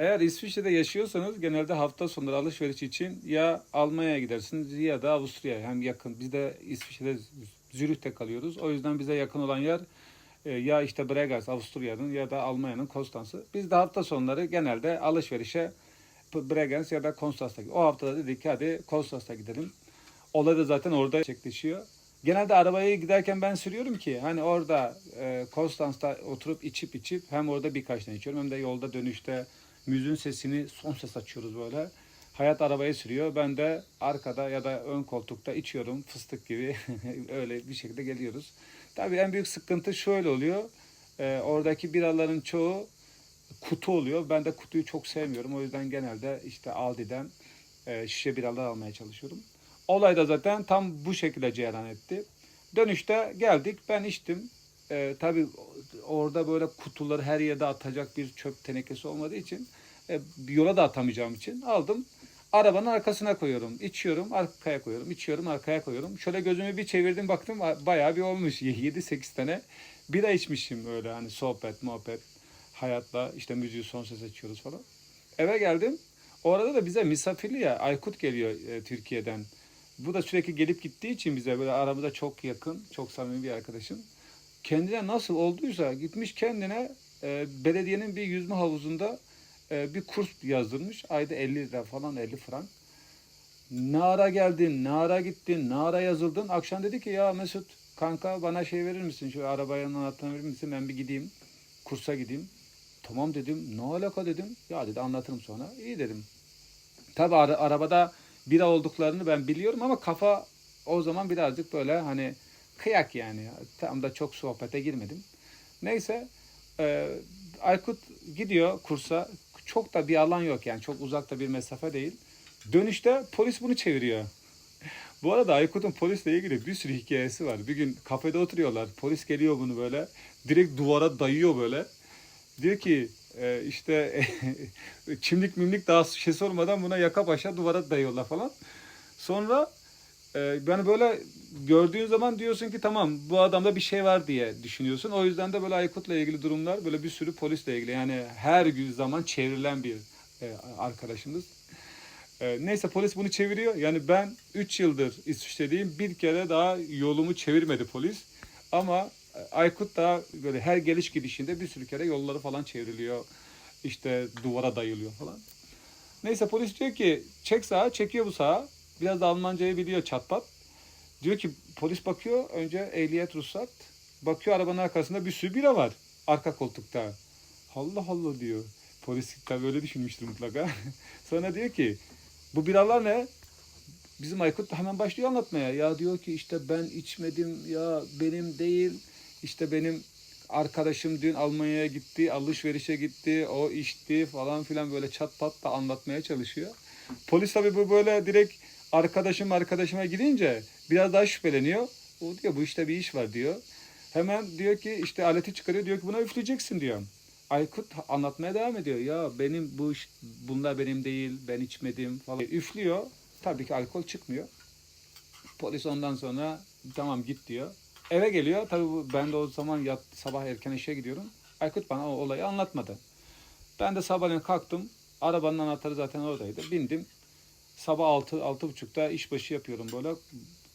Eğer İsviçre'de yaşıyorsanız genelde hafta sonları alışveriş için ya Almanya'ya gidersiniz ya da Avusturya'ya. Hem yakın. Biz de İsviçre'de Zürih'te kalıyoruz. O yüzden bize yakın olan yer e, ya işte Bregenz Avusturya'nın ya da Almanya'nın Konstanz'ı. Biz de hafta sonları genelde alışverişe Bregenz ya da gidiyoruz. O haftada dedik ki hadi Konstanz'a gidelim. Olay da zaten orada gerçekleşiyor. Genelde arabaya giderken ben sürüyorum ki hani orada e, Konstanz'da oturup içip içip hem orada birkaç tane içiyorum hem de yolda dönüşte müziğin sesini son ses açıyoruz böyle. Hayat arabayı sürüyor. Ben de arkada ya da ön koltukta içiyorum fıstık gibi. Öyle bir şekilde geliyoruz. Tabii en büyük sıkıntı şöyle oluyor. E, oradaki biraların çoğu kutu oluyor. Ben de kutuyu çok sevmiyorum. O yüzden genelde işte Aldi'den e, şişe biralar almaya çalışıyorum. Olay da zaten tam bu şekilde cereyan etti. Dönüşte geldik. Ben içtim. E, tabii orada böyle kutuları her yerde atacak bir çöp tenekesi olmadığı için e, yola da atamayacağım için aldım. Arabanın arkasına koyuyorum. içiyorum, arkaya koyuyorum. içiyorum, arkaya koyuyorum. Şöyle gözümü bir çevirdim baktım bayağı bir olmuş. 7-8 tane bira içmişim öyle hani sohbet, muhabbet, hayatla işte müziği son ses açıyoruz falan. Eve geldim. Orada da bize misafirli ya Aykut geliyor e, Türkiye'den. Bu da sürekli gelip gittiği için bize böyle aramızda çok yakın, çok samimi bir arkadaşım. Kendine nasıl olduysa gitmiş kendine e, belediyenin bir yüzme havuzunda e, bir kurs yazdırmış. Ayda 50 lira falan 50 frank. Ne ara geldin, ne ara gittin, ne ara yazıldın. Akşam dedi ki ya Mesut kanka bana şey verir misin? Şu arabanın anahtarını verir misin? Ben bir gideyim. Kursa gideyim. Tamam dedim. Ne alaka dedim. Ya dedi anlatırım sonra. İyi dedim. Tabi ara- arabada bira olduklarını ben biliyorum ama kafa o zaman birazcık böyle hani kıyak yani. Tam da çok sohbete girmedim. Neyse e, Aykut gidiyor kursa. Çok da bir alan yok yani. Çok uzakta bir mesafe değil. Dönüşte polis bunu çeviriyor. Bu arada Aykut'un polisle ilgili bir sürü hikayesi var. Bir gün kafede oturuyorlar. Polis geliyor bunu böyle. Direkt duvara dayıyor böyle. Diyor ki e, işte çimlik mimlik daha şey sormadan buna yaka başa duvara dayıyorlar falan. Sonra e, ben böyle gördüğün zaman diyorsun ki tamam bu adamda bir şey var diye düşünüyorsun. O yüzden de böyle Aykut'la ilgili durumlar böyle bir sürü polisle ilgili yani her gün zaman çevrilen bir e, arkadaşımız. E, neyse polis bunu çeviriyor. Yani ben 3 yıldır İsviçre'deyim. Bir kere daha yolumu çevirmedi polis. Ama Aykut da böyle her geliş gidişinde bir sürü kere yolları falan çevriliyor. İşte duvara dayılıyor falan. Neyse polis diyor ki çek sağa çekiyor bu sağa. Biraz da Almancayı biliyor çatpat. Diyor ki polis bakıyor önce ehliyet ruhsat. Bakıyor arabanın arkasında bir sürü bira var. Arka koltukta. Allah Allah diyor. Polis tabii öyle düşünmüştür mutlaka. Sonra diyor ki bu biralar ne? Bizim Aykut da hemen başlıyor anlatmaya. Ya diyor ki işte ben içmedim ya benim değil. İşte benim arkadaşım dün Almanya'ya gitti, alışverişe gitti, o içti falan filan böyle çat pat da anlatmaya çalışıyor. Polis tabii bu böyle direkt arkadaşım arkadaşıma gidince biraz daha şüpheleniyor. O diyor bu işte bir iş var diyor. Hemen diyor ki işte aleti çıkarıyor diyor ki buna üfleyeceksin diyor. Aykut anlatmaya devam ediyor. Ya benim bu iş, bunlar benim değil, ben içmedim falan. Üflüyor. Tabii ki alkol çıkmıyor. Polis ondan sonra tamam git diyor. Eve geliyor. Tabii ben de o zaman yat, sabah erken işe gidiyorum. Aykut bana o olayı anlatmadı. Ben de sabahleyin kalktım. Arabanın anahtarı zaten oradaydı. Bindim. Sabah 6 6.30'da işbaşı yapıyorum böyle.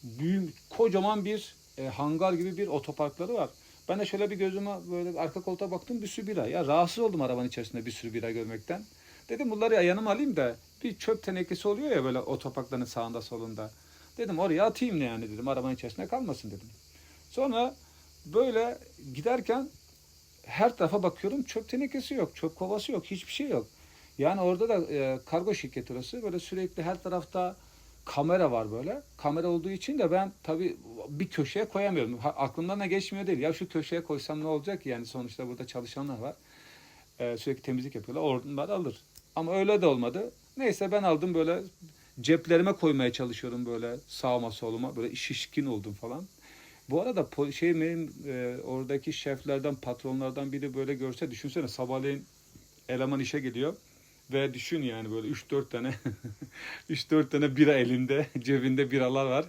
Büyük kocaman bir e, hangar gibi bir otoparkları var. Ben de şöyle bir gözüme böyle arka koltuğa baktım bir sürü bira. Ya rahatsız oldum arabanın içerisinde bir sürü bira görmekten. Dedim bunları ya yanıma alayım da bir çöp tenekesi oluyor ya böyle otoparkların sağında solunda. Dedim oraya atayım ne yani dedim arabanın içerisinde kalmasın dedim. Sonra böyle giderken her tarafa bakıyorum çöp tenekesi yok, çöp kovası yok, hiçbir şey yok. Yani orada da e, kargo şirketi orası böyle sürekli her tarafta kamera var böyle. Kamera olduğu için de ben tabii bir köşeye koyamıyorum. Ha, aklımdan da geçmiyor değil. Ya şu köşeye koysam ne olacak? Yani sonuçta burada çalışanlar var. E, sürekli temizlik yapıyorlar. Onlar alır. Ama öyle de olmadı. Neyse ben aldım böyle ceplerime koymaya çalışıyorum böyle sağıma soluma. Böyle şişkin oldum falan. Bu arada şey benim e, oradaki şeflerden, patronlardan biri böyle görse düşünsene sabahleyin eleman işe geliyor ve düşün yani böyle 3-4 tane 3-4 tane bira elinde, cebinde biralar var.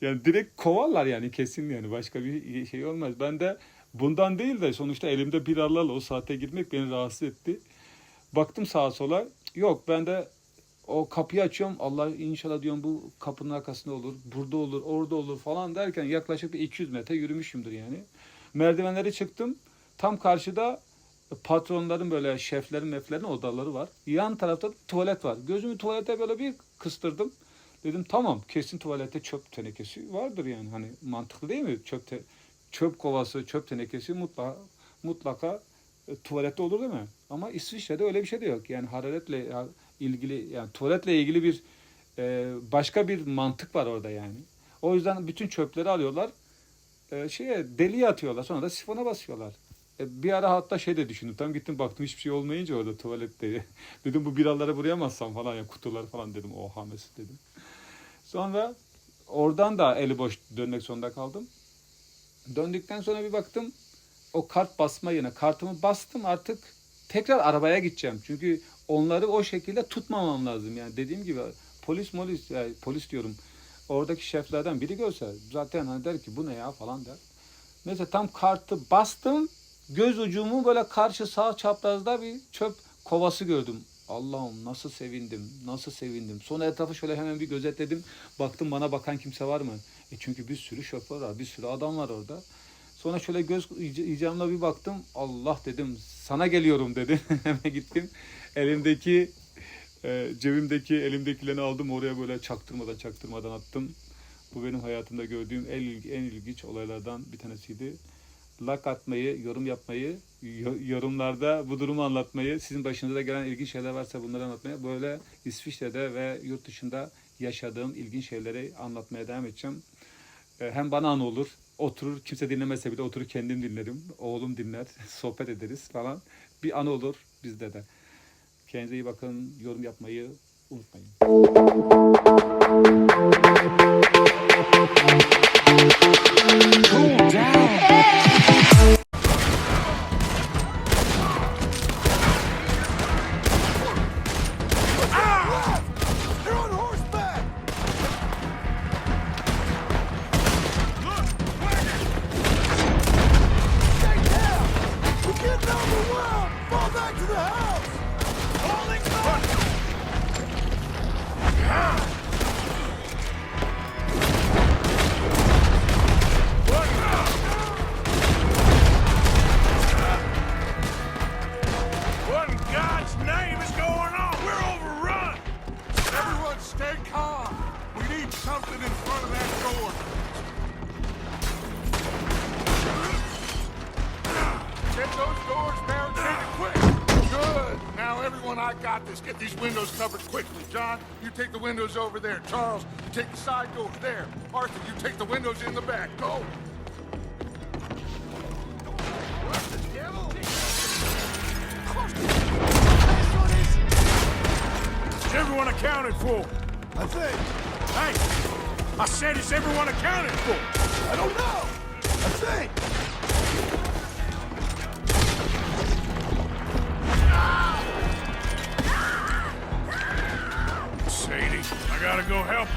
Yani direkt kovarlar yani kesin yani başka bir şey olmaz. Ben de bundan değil de sonuçta elimde biralarla o saate girmek beni rahatsız etti. Baktım sağa sola. Yok ben de o kapıyı açıyorum. Allah inşallah diyorum bu kapının arkasında olur. Burada olur, orada olur falan derken yaklaşık bir 200 metre yürümüşümdür yani. Merdivenleri çıktım. Tam karşıda patronların böyle şeflerin meflerin odaları var. Yan tarafta tuvalet var. Gözümü tuvalete böyle bir kıstırdım. Dedim tamam kesin tuvalette çöp tenekesi vardır yani. Hani mantıklı değil mi? Çöp te- çöp kovası, çöp tenekesi mutlaka mutlaka e, tuvalette olur değil mi? Ama İsviçre'de öyle bir şey de yok. Yani hararetle ilgili yani tuvaletle ilgili bir e, başka bir mantık var orada yani. O yüzden bütün çöpleri alıyorlar. E, şeye deliye atıyorlar. Sonra da sifona basıyorlar. E, bir ara hatta şey de düşündüm. Tam gittim baktım hiçbir şey olmayınca orada tuvalette. dedim bu biraları buraya mı atsam falan ya kutuları falan dedim. Oha Mesut dedim. Sonra oradan da eli boş dönmek zorunda kaldım. Döndükten sonra bir baktım o kart basma yerine kartımı bastım artık tekrar arabaya gideceğim. Çünkü onları o şekilde tutmamam lazım. Yani dediğim gibi polis molis yani polis diyorum oradaki şeflerden biri görse zaten hani der ki bu ne ya falan der. Mesela tam kartı bastım göz ucumu böyle karşı sağ çaprazda bir çöp kovası gördüm. Allah'ım nasıl sevindim, nasıl sevindim. Sonra etrafı şöyle hemen bir gözetledim. Baktım bana bakan kimse var mı? E çünkü bir sürü şoför var, bir sürü adam var orada. Sonra şöyle göz ic- icamla bir baktım. Allah dedim, sana geliyorum dedim. hemen gittim. Elimdeki, e, cebimdeki, elimdekilerini aldım. Oraya böyle çaktırmadan çaktırmadan attım. Bu benim hayatımda gördüğüm en, en ilginç olaylardan bir tanesiydi like atmayı, yorum yapmayı, yo- yorumlarda bu durumu anlatmayı, sizin başınıza da gelen ilginç şeyler varsa bunları anlatmaya, böyle İsviçre'de ve yurt dışında yaşadığım ilginç şeyleri anlatmaya devam edeceğim. Ee, Hem bana an olur, oturur, kimse dinlemese bile oturur kendim dinlerim, oğlum dinler, sohbet ederiz falan. Bir an olur bizde de. Kendinize iyi bakın, yorum yapmayı unutmayın. They're something in front of that door. Get those doors barricaded quick. Good. Now, everyone, I got this. Get these windows covered quickly. John, you take the windows over there. Charles, you take the side doors there. Arthur, you take the windows in the back. Go. Everyone accounted for? I think. I said, is everyone accounted for? I don't know. I think. Sadie, I gotta go help.